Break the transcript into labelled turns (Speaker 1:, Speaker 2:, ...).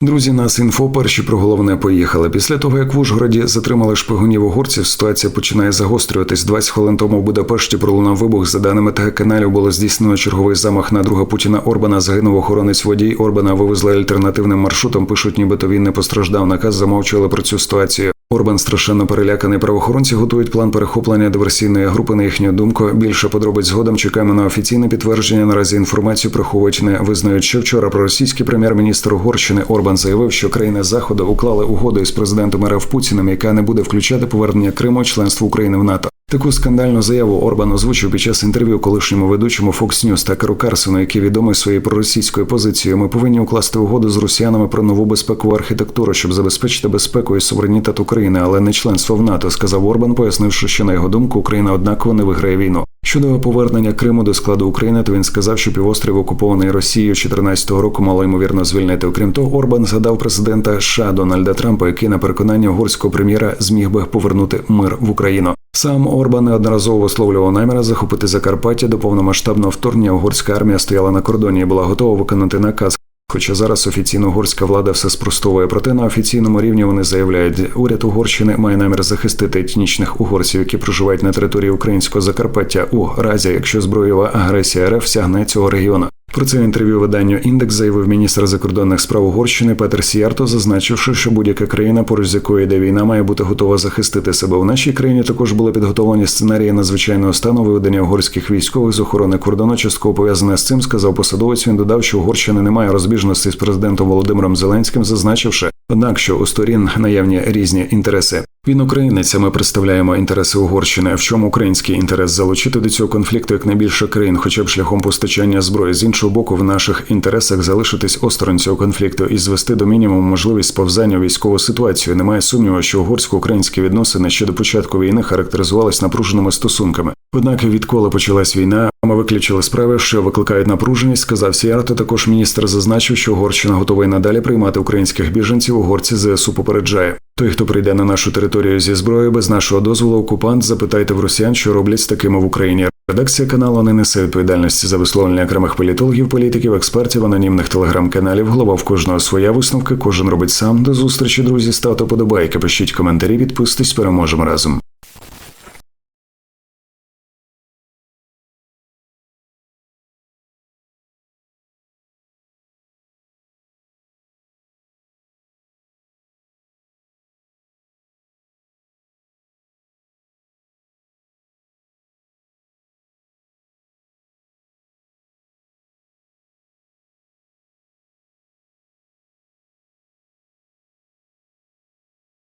Speaker 1: Друзі, нас інфо перші про головне поїхали. Після того, як в Ужгороді затримали шпигунів угорців, ситуація починає загострюватись. 20 хвилин тому в Будапешті пролунав вибух. За даними телеканалів, було здійснено черговий замах на друга Путіна Орбана. Загинув охоронець водій. Орбана вивезли альтернативним маршрутом. Пишуть, нібито він не постраждав. Наказ замовчували про цю ситуацію. Орбан страшенно переляканий. Правоохоронці готують план перехоплення диверсійної групи. На їхню думку більше подробиць згодом. Чекаємо на офіційне підтвердження. Наразі інформацію приховують не визнають. Ще вчора проросійський прем'єр-міністр Угорщини Орбан заявив, що країни заходу уклали угоду із президентом РФ Путіним, яка не буде включати повернення Криму членство України в НАТО. Таку скандальну заяву Орбан озвучив під час інтерв'ю колишньому ведучому Fox News Такеру Карсону, який відомий своєю проросійською позицією. Ми повинні укласти угоду з росіянами про нову безпекову архітектуру, щоб забезпечити безпеку і суверенітет України, але не членство в НАТО, сказав Орбан, пояснивши, що на його думку Україна однаково не виграє війну. Щодо повернення Криму до складу України, то він сказав, що півострів окупований Росією 14 року мало ймовірно звільнити. Окрім того, Орбан згадав президента США Дональда Трампа, який на переконання угорського прем'єра зміг би повернути мир в Україну. Сам Орбан неодноразово висловлював наміри захопити Закарпаття до повномасштабного вторгнення. Угорська армія стояла на кордоні і була готова виконати наказ. Хоча зараз офіційно угорська влада все спростовує, проте на офіційному рівні вони заявляють, уряд Угорщини має намір захистити етнічних угорців, які проживають на території українського Закарпаття, у разі якщо зброєва агресія РФ сягне цього регіону. Про це в інтерв'ю виданню індекс заявив міністр закордонних справ Угорщини Петер Сіярто, зазначивши, що будь-яка країна, поруч з якою йде війна, має бути готова захистити себе. У нашій країні також були підготовлені сценарії надзвичайного стану виведення угорських військових з охорони кордону. Частково пов'язане з цим, сказав посадовець. Він додав, що Угорщина не має розбіжностей з президентом Володимиром Зеленським, зазначивши, однак, що у сторін наявні різні інтереси. Він українець, а ми представляємо інтереси Угорщини. В чому український інтерес залучити до цього конфлікту як найбільше країн, хоча б шляхом постачання зброї з іншого боку, в наших інтересах залишитись осторонь цього конфлікту і звести до мінімуму можливість сповзання у військову ситуацію. Немає сумніву, що угорсько-українські відносини ще до початку війни характеризувались напруженими стосунками. Однак, відколи почалась війна, ми виключили справи, що викликають напруженість. Сказав Сіарто. Також міністр зазначив, що Угорщина готова й надалі приймати українських біженців. Угорці ЗСУ попереджає. Той, хто прийде на нашу територію зі зброєю без нашого дозволу, окупант, запитайте в росіян, що роблять з такими в Україні. Редакція каналу не несе відповідальності за висловлення окремих політологів, політиків, експертів, анонімних телеграм-каналів. Голова в кожного своя висновка. Кожен робить сам. До зустрічі, друзі. Ставте подобайки, пишіть коментарі, підписуйтесь, переможемо разом.